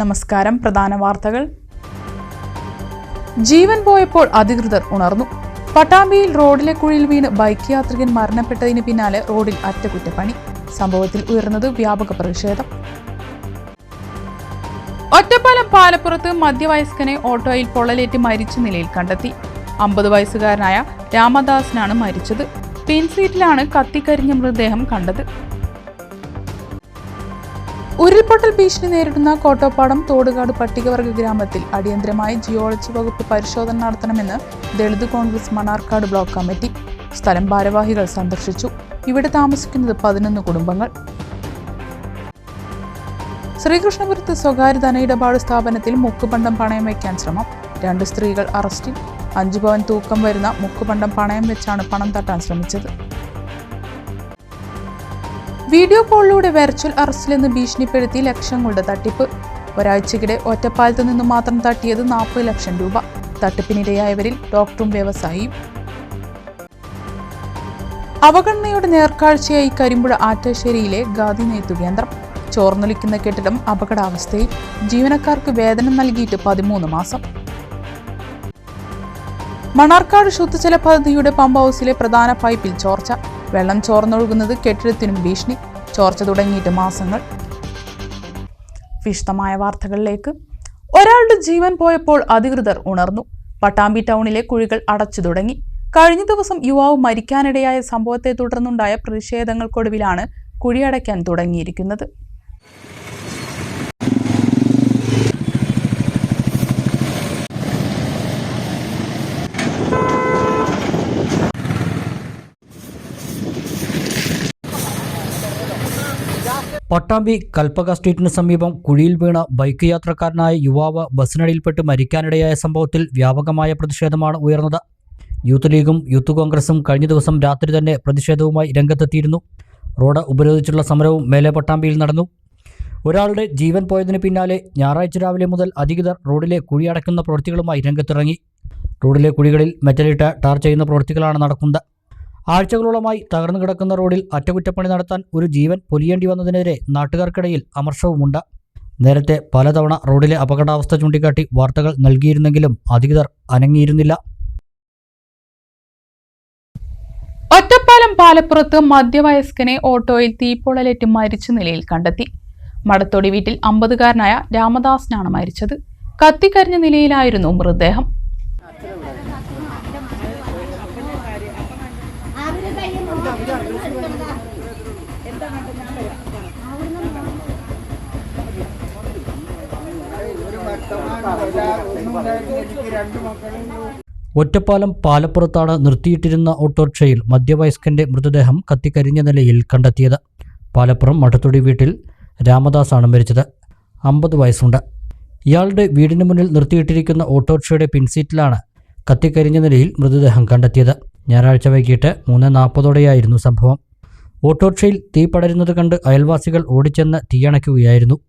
നമസ്കാരം. പ്രധാന വാർത്തകൾ. ജീവൻ പോയപ്പോൾ അധികൃതർ ഉണർന്നു. പട്ടാമ്പിയിൽ റോഡിലെ കുഴിയിൽ വീണ് ബൈക്ക് യാത്രികൻ മരണപ്പെട്ടതിന് പിന്നാലെ റോഡിൽ അറ്റകുറ്റപ്പണി. സംഭവത്തിൽ ഉയർന്നത് വ്യാപക പ്രതിഷേധം. ഒറ്റപ്പാലം പാലപ്പുറത്ത് മധ്യവയസ്കനെ ഓട്ടോയിൽ പൊള്ളലേറ്റ് മരിച്ച നിലയിൽ കണ്ടെത്തി. അമ്പത് വയസ്സുകാരനായ രാമദാസിനാണ് മരിച്ചത്. പിൻസീറ്റിലാണ് കത്തിക്കരിഞ്ഞ മൃതദേഹം കണ്ടത്. ഉരുൾപൊട്ടൽ ഭീഷണി നേരിടുന്ന കോട്ടോപ്പാടം തോടുകാട് പട്ടികവർഗ ഗ്രാമത്തിൽ അടിയന്തരമായി ജിയോളജി വകുപ്പ് പരിശോധന നടത്തണമെന്ന് Dalit Congress Mannarkkad block committee. സ്ഥലം ഭാരവാഹികൾ സന്ദർശിച്ചു. ഇവിടെ താമസിക്കുന്നത് പതിനൊന്ന് കുടുംബങ്ങൾ. ശ്രീകൃഷ്ണപുരത്ത് സ്വകാര്യ ധനയിടപാട് സ്ഥാപനത്തിൽ മുക്കുപണ്ടം പണയം വയ്ക്കാൻ ശ്രമം. രണ്ട് സ്ത്രീകൾ അറസ്റ്റിൽ. അഞ്ചു പവൻ തൂക്കം വരുന്ന മുക്കുപണ്ടം പണയം വെച്ചാണ് പണം തട്ടാൻ ശ്രമിച്ചത്. വീഡിയോ കോളിലൂടെ വെർച്വൽ അറസ്റ്റിലെന്ന് ഭീഷണിപ്പെടുത്തി ലക്ഷങ്ങളുടെ തട്ടിപ്പ്. ഒരാഴ്ചക്കിടെ ഒറ്റപ്പാലത്ത് നിന്ന് മാത്രം തട്ടിയത് നാൽപ്പത് ലക്ഷം രൂപ. തട്ടിപ്പിനിരയായവരിൽ ഡോക്ടറും വ്യവസായിയും. അവഗണനയുടെ നേർക്കാഴ്ചയായി കരിമ്പുഴ ആറ്റശ്ശേരിയിലെ ഗാന്ധി നെയ്ത്തു കേന്ദ്രം. ചോർന്നൊലിക്കുന്ന കെട്ടിടം അപകടാവസ്ഥയിൽ ജീവനക്കാർക്ക് വേതനം നൽകിയിട്ട് പതിമൂന്ന് മാസം. മണാർക്കാട് ശുദ്ധജല പദ്ധതിയുടെ പമ്പ് ഹൗസിലെ പ്രധാന പൈപ്പിൽ ചോർച്ച. വെള്ളം ചോർന്നൊഴുകുന്നത് കെട്ടിടത്തിനും ഭീഷണി. ചോർച്ച തുടങ്ങിയിട്ട് മാസങ്ങൾ. വിശദമായ വാർത്തകളിലേക്ക്. ഒരാളുടെ ജീവൻ പോയപ്പോൾ അധികൃതർ ഉണർന്നു. പട്ടാമ്പി ടൗണിലെ കുഴികൾ അടച്ചു തുടങ്ങി. കഴിഞ്ഞ ദിവസം യുവാവ് മരിക്കാനിടയായ സംഭവത്തെ തുടർന്നുണ്ടായ പ്രതിഷേധങ്ങൾക്കൊടുവിലാണ് കുഴിയടയ്ക്കാൻ തുടങ്ങിയിരിക്കുന്നത്. പട്ടാമ്പി കൽപ്പക സ്ട്രീറ്റിന് സമീപം കുഴിയിൽ വീണ ബൈക്ക് യാത്രക്കാരനായ യുവാവ് ബസ്സിനടിയിൽപ്പെട്ട് മരിക്കാനിടയായ സംഭവത്തിൽ വ്യാപകമായ പ്രതിഷേധമാണ് ഉയർന്നത്. യൂത്ത് ലീഗും യൂത്ത് കോൺഗ്രസും കഴിഞ്ഞ ദിവസം രാത്രി തന്നെ പ്രതിഷേധവുമായി രംഗത്തെത്തിയിരുന്നു. റോഡ് ഉപരോധിച്ചുള്ള സമരവും മേലെ പട്ടാമ്പിയിൽ നടന്നു. ഒരാളുടെ ജീവൻ പോയതിന് പിന്നാലെ ഞായറാഴ്ച രാവിലെ മുതൽ അധികൃതർ റോഡിലെ കുഴി അടയ്ക്കുന്ന പ്രവൃത്തികളുമായി രംഗത്തിറങ്ങി. റോഡിലെ കുഴികളിൽ മെറ്റലിട്ട് ടാർ ചെയ്യുന്ന പ്രവൃത്തികളാണ് നടക്കുന്നത്. ആഴ്ചകളോളമായി തകർന്നു കിടക്കുന്ന റോഡിൽ അറ്റകുറ്റപ്പണി നടത്താൻ ഒരു ജീവൻ പൊലിയേണ്ടി വന്നതിനെതിരെ നാട്ടുകാർക്കിടയിൽ അമർഷവുമുണ്ട്. നേരത്തെ പലതവണ റോഡിലെ അപകടാവസ്ഥ ചൂണ്ടിക്കാട്ടി വാർത്തകൾ നൽകിയിരുന്നെങ്കിലും അധികൃതർ അനങ്ങിയിരുന്നില്ല. ഒറ്റപ്പാലം പാലപ്പുറത്ത് മധ്യവയസ്കനെ ഓട്ടോയിൽ തീപ്പൊള്ളലേറ്റ് മരിച്ച നിലയിൽ കണ്ടെത്തി. മടത്തോടി വീട്ടിൽ അമ്പതുകാരനായ രാമദാസിനാണ് മരിച്ചത്. കത്തിക്കരിഞ്ഞ നിലയിലായിരുന്നു മൃതദേഹം. ഒറ്റപ്പാലം പാലപ്പുറത്താണ് നിർത്തിയിട്ടിരുന്ന ഓട്ടോറിക്ഷയിൽ മധ്യവയസ്കന്റെ മൃതദേഹം കത്തിക്കരിഞ്ഞ നിലയിൽ കണ്ടെത്തിയത്. പാലപ്പുറം മഠത്തൊടി വീട്ടിൽ രാമദാസാണ് മരിച്ചത്. അമ്പത് വയസ്സുണ്ട്. ഇയാളുടെ വീടിന് മുന്നിൽ നിർത്തിയിട്ടിരിക്കുന്ന ഓട്ടോറിക്ഷയുടെ പിൻസീറ്റിലാണ് കത്തിക്കരിഞ്ഞ നിലയിൽ മൃതദേഹം കണ്ടെത്തിയത്. ഞായറാഴ്ച വൈകിട്ട് മൂന്ന് നാൽപ്പതോടെയായിരുന്നു സംഭവം. ഓട്ടോറിക്ഷയിൽ തീ പടരുന്നത് കണ്ട് അയൽവാസികൾ ഓടിച്ചെന്ന് തീയണയ്ക്കുകയായിരുന്നു.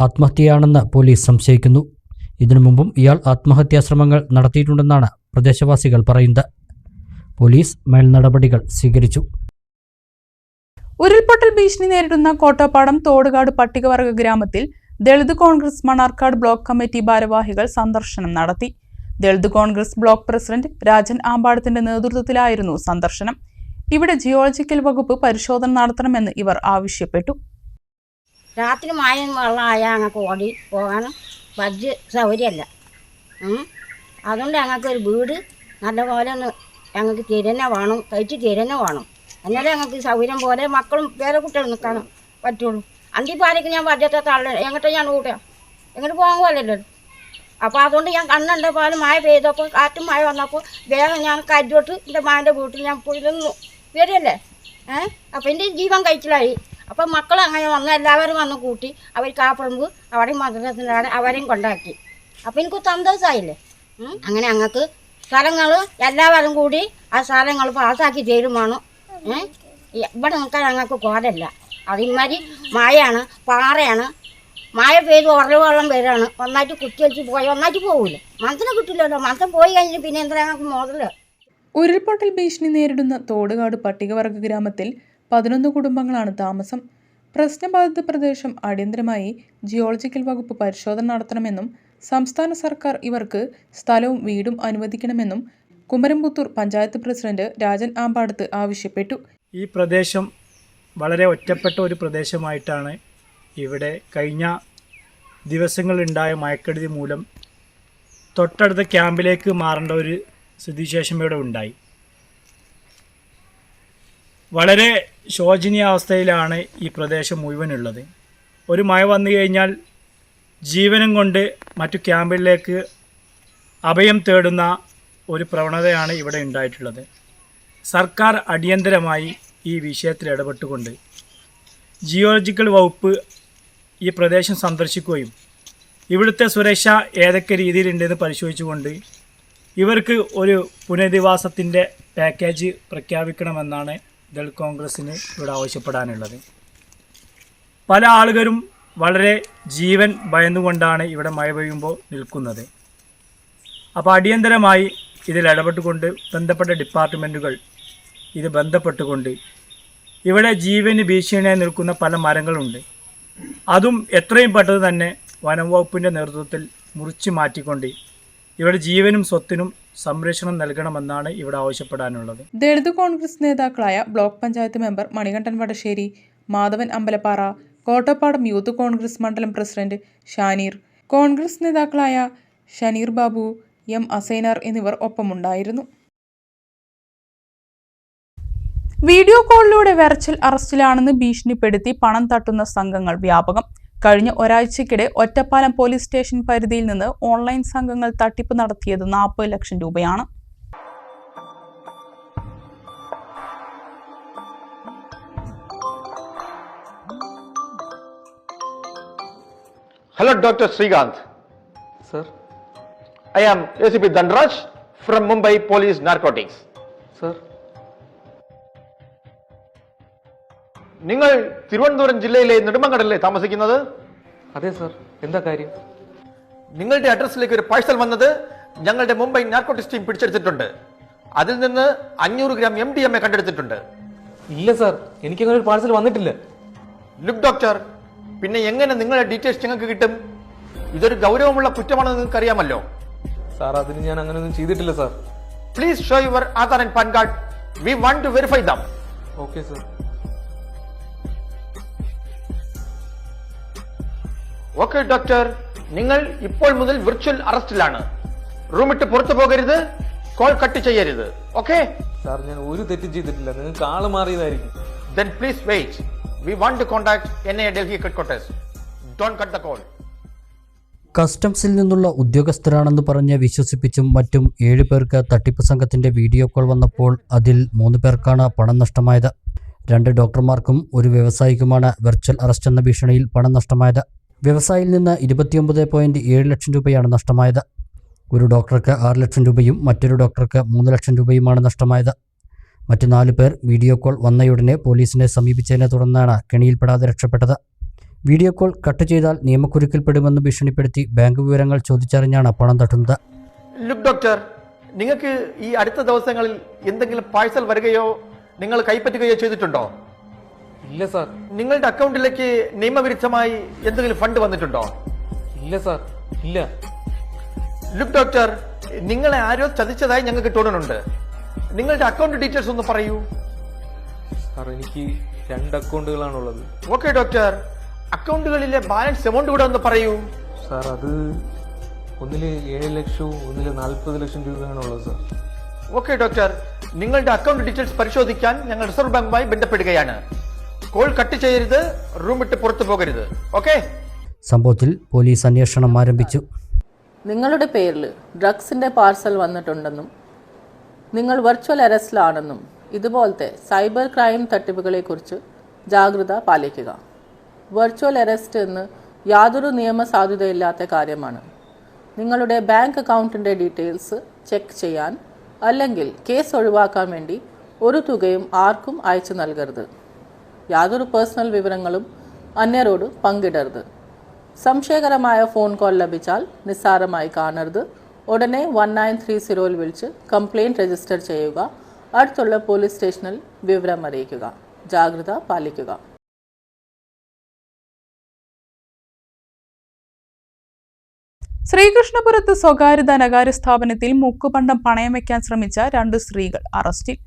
ആത്മഹത്യയാണെന്ന് പോലീസ് സംശയിക്കുന്നു. ഇതിനു മുമ്പും ഇയാൾ ആത്മഹത്യാശ്രമങ്ങൾ നടത്തിയിട്ടുണ്ടെന്നാണ് പ്രദേശവാസികൾ പറയുന്നത്. പോലീസ് മേൽനടപടികൾ സ്വീകരിച്ചു. ഉരുൾപൊട്ടൽ ഭീഷണി നേരിടുന്ന കോട്ടപ്പാടം തോടുകാട് പട്ടികവർഗ ഗ്രാമത്തിൽ Dalit Congress Mannarkkad block committee ഭാരവാഹികൾ സന്ദർശനം നടത്തി. Dalit Congress block president Rajan ആമ്പാടത്തിന്റെ നേതൃത്വത്തിലായിരുന്നു സന്ദർശനം. ഇവിടെ ജിയോളജിക്കൽ വകുപ്പ് പരിശോധന നടത്തണമെന്ന് ഇവർ ആവശ്യപ്പെട്ടു. രാത്രി മായ വെള്ളമായ ഞങ്ങൾക്ക് ഓടി പോകാനും ബഡ്ജ് സൗകര്യമല്ല. അതുകൊണ്ട് ഞങ്ങൾക്ക് ഒരു വീട് നല്ലപോലെ ഒന്ന് ഞങ്ങൾക്ക് തിരന്നെ വേണം കഴിച്ച് തിരന്നെ വേണം. എന്നാലേ ഞങ്ങൾക്ക് സൗകര്യം പോലെ മക്കളും വേറെ കുട്ടികൾ നിൽക്കാൻ പറ്റുള്ളൂ. അന്തിപ്പാലേക്ക് ഞാൻ ബഡ്ജറ്റ് തള്ള. എങ്ങോട്ടാ ഞാൻ കൂട്ടുക എങ്ങോട്ട് പോകാൻ പോലല്ലോ അപ്പോൾ അതുകൊണ്ട് ഞാൻ കണ്ണുണ്ട പോലെ മഴ പെയ്തപ്പോൾ കാറ്റും മഴ വന്നപ്പോൾ വേഗം ഞാൻ കരുതോട്ട് എന്റെ മാന്റെ വീട്ടിൽ ഞാൻ പോയി നിന്നു. വരികയല്ലേ ഏഹ് അപ്പോൾ എന്റെ ജീവൻ കഴിച്ചിലായി. അപ്പം മക്കൾ അങ്ങനെ വന്ന് എല്ലാവരും വന്ന് കൂട്ടി അവർ കാപ്പറമ്പ് അവിടെയും മദ്രസത്തിലാണ് അവരെയും കൊണ്ടാക്കി. അപ്പം എനിക്ക് സന്തോഷമായില്ലേ. അങ്ങനെ അങ്ങക്ക് സ്ഥലങ്ങൾ എല്ലാവരും കൂടി ആ സ്ഥലങ്ങൾ പാസ്സാക്കി തരുമാണ് ഇവിടെ നിൽക്കാൻ ഞങ്ങൾക്ക് കോലല്ല അതിന്മാതിരി മഴയാണ് പാറയാണ്. മഴ പെയ്ത് ഉറവ് വെള്ളം വരാണ് ഒന്നായിട്ട് കുത്തി വെച്ച് പോയി ഒന്നായിട്ട് പോകില്ല മന്ത്രം കിട്ടില്ലല്ലോ മന്ത്രം പോയി കഴിഞ്ഞിട്ട് പിന്നെ എന്താ ഞങ്ങൾക്ക് മുതൽ? ഉരുൾപൊട്ടൽ ഭീഷണി നേരിടുന്ന തോടുകാട് പട്ടികവർഗ ഗ്രാമത്തിൽ പതിനൊന്ന് കുടുംബങ്ങളാണ് താമസം. പ്രശ്നബാധിത പ്രദേശം അടിയന്തരമായി ജിയോളജിക്കൽ വകുപ്പ് പരിശോധന നടത്തണമെന്നും സംസ്ഥാന സർക്കാർ ഇവർക്ക് സ്ഥലവും വീടും അനുവദിക്കണമെന്നും കുമരംപുത്തൂർ പഞ്ചായത്ത് പ്രസിഡന്റ് രാജൻ ആമ്പാടത്ത് ആവശ്യപ്പെട്ടു. ഈ പ്രദേശം വളരെ ഒറ്റപ്പെട്ട ഒരു പ്രദേശമായിട്ടാണ് ഇവിടെ കഴിഞ്ഞ ദിവസങ്ങളിലുണ്ടായ മയക്കെടുതി മൂലം തൊട്ടടുത്ത ക്യാമ്പിലേക്ക് മാറേണ്ട ഒരു സ്ഥിതിവിശേഷം ഇവിടെ ഉണ്ടായി. വളരെ ശോചനീയാവസ്ഥയിലാണ് ഈ പ്രദേശം മുഴുവനുള്ളത്. ഒരു മഴ വന്നു കഴിഞ്ഞാൽ ജീവനം കൊണ്ട് മറ്റു ക്യാമ്പിലേക്ക് അഭയം തേടുന്ന ഒരു പ്രവണതയാണ് ഇവിടെ ഉണ്ടായിട്ടുള്ളത്. സർക്കാർ അടിയന്തരമായി ഈ വിഷയത്തിൽ ഇടപെട്ടുകൊണ്ട് ജിയോളജിക്കൽ വകുപ്പ് ഈ പ്രദേശം സന്ദർശിക്കുകയും ഇവിടുത്തെ സുരക്ഷ ഏതൊക്കെ രീതിയിലുണ്ടെന്ന് പരിശോധിച്ചുകൊണ്ട് ഇവർക്ക് ഒരു പുനരധിവാസത്തിന്റെ പാക്കേജ് പ്രഖ്യാപിക്കണമെന്നാണ് ദൾ കോൺഗ്രസ്സിന് ഇവിടെ ആവശ്യപ്പെടാനുള്ളത്. പല ആളുകളും വളരെ ജീവൻ ഭയന്നുകൊണ്ടാണ് ഇവിടെ മഴ പെയ്യുമ്പോൾ നിൽക്കുന്നത്. അപ്പോൾ അടിയന്തരമായി ഇതിൽ ഇടപെട്ടുകൊണ്ട് ബന്ധപ്പെട്ട ഡിപ്പാർട്ട്മെന്റുകൾ ഇത് ബന്ധപ്പെട്ടുകൊണ്ട് ഇവിടെ ജീവന് ഭീഷണിയായി നിൽക്കുന്ന പല മരങ്ങളുണ്ട്. അതും എത്രയും പെട്ടെന്ന് തന്നെ വനം വകുപ്പിന്റെ നേതൃത്വത്തിൽ മുറിച്ച് മാറ്റിക്കൊണ്ട് ഇവിടെ ജീവനും സ്വത്തിനും സംരക്ഷണം നൽകണമെന്നാണ് ഇവിടെ ആവശ്യപ്പെടാനുള്ളത്. ദളിത് കോൺഗ്രസ് നേതാക്കളായ block panchayat member Manikandan Vadasseri Madhavan Ambalappara Kottappadam youth Congress മണ്ഡലം പ്രസിഡന്റ് ഷാനീർ കോൺഗ്രസ് നേതാക്കളായ ഷനീർ ബാബു എം അസൈനാർ എന്നിവർ ഒപ്പമുണ്ടായിരുന്നു. വീഡിയോ കോളിലൂടെ വെർച്വൽ അറസ്റ്റിലാണെന്ന് ഭീഷണിപ്പെടുത്തി പണം തട്ടുന്ന സംഘങ്ങൾ വ്യാപകം. കഴിഞ്ഞ ഒരാഴ്ചക്കിടെ ഒറ്റപ്പാലം പോലീസ് സ്റ്റേഷൻ പരിധിയിൽ നിന്ന് ഓൺലൈൻ സംഘങ്ങൾ തട്ടിപ്പ് നടത്തിയത് നാൽപ്പത് ലക്ഷം രൂപയാണ്. Hello doctor Srikanth sir I am P Dandraj from Mumbai police narcotics sir നിങ്ങൾ തിരുവനന്തപുരം ജില്ലയിലെ നെടുമങ്ങടല്ലേ താമസിക്കുന്നത്? അതെ സർ. എന്താ കാര്യം? നിങ്ങളുടെ അഡ്രസ്സിലേക്ക് ഒരു പാഴ്സൽ വന്നത് ഞങ്ങളുടെ മുംബൈ നാർക്കോട്ടിക്സ് ടീം പിടിച്ചെടുത്തിട്ടുണ്ട്. അതിൽ നിന്ന് അഞ്ഞൂറ് gram M D M A കണ്ടെടുത്തിട്ടുണ്ട്. ഇല്ല സർ. എനിക്ക് അങ്ങനെ ഒരു പാഴ്സൽ വന്നിട്ടില്ല. ലുക്ക് ഡോക്ടർ പിന്നെ എങ്ങനെ നിങ്ങളുടെ ഡീറ്റെയിൽസ് ഞങ്ങൾക്ക് കിട്ടും? ഇതൊരു ഗൗരവമുള്ള കുറ്റമാണെന്ന് നിങ്ങൾക്ക് അറിയാമല്ലോ സാർ അതിന് ഞാൻ അങ്ങനെയൊന്നും ചെയ്തിട്ടില്ല sir. Please show your Aadhaar and PAN card we want to verify them okay sir okay doctor നിങ്ങൾ ഇപ്പോൾ മുതൽ വിർച്വൽ അറസ്റ്റിലാണ്. റൂമിട്ട് പുറത്തു പോകരുത് കോൾ കട്ട് ചെയ്യരുത്. ഓക്കെ സാർ ഞാൻ ഒരു തെറ്റും ചെയ്തിട്ടില്ല. നിങ്ങൾക്ക് ആൾ മാറിയതായിരിക്കും. Then please wait we want to contact N I Delhi headquarters don't cut the call കസ്റ്റംസിൽ നിന്നുള്ള ഉദ്യോഗസ്ഥരാണെന്ന് പറഞ്ഞ് വിശ്വസിപ്പിച്ചും മറ്റും ഏഴ് പേർക്ക് തട്ടിപ്പ് സംഘത്തിന്റെ വീഡിയോ കോൾ വന്നപ്പോൾ അതിൽ മൂന്ന് പേർക്കാണ് പണം നഷ്ടമായത്. രണ്ട് ഡോക്ടർമാർക്കും ഒരു വ്യവസായിക്കുമാണ് വെർച്വൽ അറസ്റ്റ് എന്ന ഭീഷണിയിൽ പണം നഷ്ടമായത്. വ്യവസായിയിൽ നിന്ന് ഇരുപത്തിയൊമ്പത് പോയിന്റ് ഏഴ് ലക്ഷം രൂപയാണ് നഷ്ടമായത്. ഒരു ഡോക്ടർക്ക് ആറ് ലക്ഷം രൂപയും മറ്റൊരു ഡോക്ടർക്ക് മൂന്ന് ലക്ഷം രൂപയുമാണ് നഷ്ടമായത്. മറ്റ് നാല് പേർ വീഡിയോ കോൾ വന്നയുടനെ പോലീസിനെ സമീപിച്ചതിനെ തുടർന്നാണ് കെണിയിൽപ്പെടാതെ രക്ഷപ്പെട്ടത്. വീഡിയോ കോൾ കട്ട് ചെയ്താൽ നിയമക്കുരുക്കിൽപ്പെടുമെന്ന് ഭീഷണിപ്പെടുത്തി ബാങ്ക് വിവരങ്ങൾ ചോദിച്ചറിഞ്ഞാണ് പണം തട്ടുന്നത്. ലുക്ക് ഡോക്ടർ നിങ്ങൾക്ക് ഈ അടുത്ത ദിവസങ്ങളിൽ എന്തെങ്കിലും പാഴ്സൽ വരികയോ നിങ്ങൾ കൈപ്പറ്റുകയോ ചെയ്തിട്ടുണ്ടോ? ഇല്ല സാർ. നിങ്ങളുടെ അക്കൗണ്ടിലേക്ക് നിയമവിരുദ്ധമായി എന്തെങ്കിലും ഫണ്ട് വന്നിട്ടുണ്ടോ? ഇല്ല സാർ. ഇല്ല. ലുക്ക് ഡോക്ടർ നിങ്ങളെ ആരോ ചതിച്ചതായി ഞങ്ങൾക്ക് തോന്നുന്നുണ്ട്. നിങ്ങളുടെ അക്കൗണ്ട് ഡീറ്റെയിൽസ് ഒന്ന് പറയൂ. സാർ എനിക്ക് രണ്ട് അക്കൗണ്ടുകളാണുള്ളത്. ഓക്കെ ഡോക്ടർ അക്കൗണ്ടുകളിലെ ബാലൻസ് എമൗണ്ട് കൂടെ ഒന്ന് പറയൂ. സാർ അത് ഒന്നിൽ ഏഴ് ലക്ഷവും ഒന്നിൽ നാൽപ്പത് ലക്ഷം രൂപയാണുള്ളത് സാർ. ഓക്കെ ഡോക്ടർ നിങ്ങളുടെ അക്കൗണ്ട് ഡീറ്റെയിൽസ് പരിശോധിക്കാൻ ഞങ്ങൾ റിസർവ് ബാങ്കുമായി ബന്ധപ്പെടുകയാണ്. കോൾ കട്ട് ചെയ്യരുത് റൂം വിട്ട് പുറത്തു പോകരുത്. ഓക്കെ സംഭവത്തിൽ പോലീസ് അന്വേഷണം ആരംഭിച്ചു. നിങ്ങളുടെ പേരിൽ ഡ്രഗ്സിന്റെ പാർസൽ വന്നിട്ടുണ്ടെന്നും നിങ്ങൾ വെർച്വൽ അറസ്റ്റിലാണെന്നും ഇതുപോലത്തെ സൈബർ ക്രൈം തട്ടിപ്പുകളെക്കുറിച്ച് ജാഗ്രത പാലിക്കുക. വെർച്വൽ അറസ്റ്റ് എന്ന് യാതൊരു നിയമസാധുതയില്ലാത്ത കാര്യമാണ്. നിങ്ങളുടെ ബാങ്ക് അക്കൗണ്ടിന്റെ ഡീറ്റെയിൽസ് ചെക്ക് ചെയ്യാൻ അല്ലെങ്കിൽ കേസ് ഒഴിവാക്കാൻ വേണ്ടി ഒരു തുകയും ആർക്കും അയച്ചു നൽകരുത്. യാതൊരു പേഴ്സണൽ വിവരങ്ങളും അന്യരോട് പങ്കിടരുത്. സംശയകരമായ ഫോൺ കോൾ ലഭിച്ചാൽ നിസ്സാരമായി കാണരുത്. ഉടനെ വൺ നയൻ ത്രീ സീറോയിൽ വിളിച്ച് കംപ്ലയിന്റ് രജിസ്റ്റർ ചെയ്യുക. അടുത്തുള്ള പോലീസ് സ്റ്റേഷനിൽ വിവരം അറിയിക്കുക. ജാഗ്രത പാലിക്കുക. ശ്രീകൃഷ്ണപുരത്ത് സ്വകാര്യ ധനകാര്യ സ്ഥാപനത്തിൽ മുക്കുപണ്ടം പണയം വയ്ക്കാൻ ശ്രമിച്ച രണ്ട് സ്ത്രീകൾ അറസ്റ്റിൽ.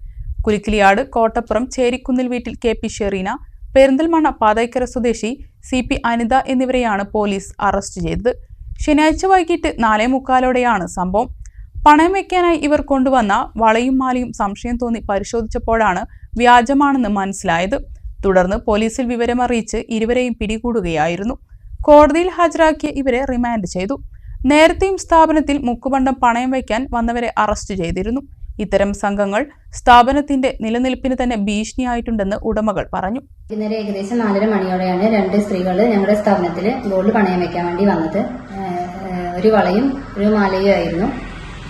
കുലിക്കിലിയാട് കോട്ടപ്പുറം ചേരിക്കുന്നിൽ വീട്ടിൽ കെ പി ഷെറീന പെരിന്തൽമണ്ണ പാതയ്ക്കര സ്വദേശി സി പി അനിത എന്നിവരെയാണ് പോലീസ് അറസ്റ്റ് ചെയ്തത്. ശനിയാഴ്ച വൈകിട്ട് നാലേ മുക്കാലോടെയാണ് സംഭവം. പണയം വയ്ക്കാനായി ഇവർ കൊണ്ടുവന്ന വളയും മാലയും സംശയം തോന്നി പരിശോധിച്ചപ്പോഴാണ് വ്യാജമാണെന്ന് മനസ്സിലായത്. തുടർന്ന് പോലീസിൽ വിവരമറിയിച്ച് ഇരുവരെയും പിടികൂടുകയായിരുന്നു. കോടതിയിൽ ഹാജരാക്കിയ ഇവരെ റിമാൻഡ് ചെയ്തു. നേരത്തെയും സ്ഥാപനത്തിൽ മുക്കുപണ്ടം പണയം വയ്ക്കാൻ വന്നവരെ അറസ്റ്റ് ചെയ്തിരുന്നു. ഇത്തരം സംഘങ്ങൾ സ്ഥാപനത്തിന്റെ നിലനിൽപ്പിന് തന്നെ ഭീഷണിയായിട്ടുണ്ടെന്ന് ഉടമകൾ പറഞ്ഞു. ഇന്നലെ ഏകദേശം നാലര മണിയോടെയാണ് രണ്ട് സ്ത്രീകൾ ഞങ്ങളുടെ സ്ഥാപനത്തിൽ ഗോൾഡ് പണയം വെക്കാൻ വേണ്ടി വന്നത്. ഒരു വളയും ഒരു മാലയും ആയിരുന്നു.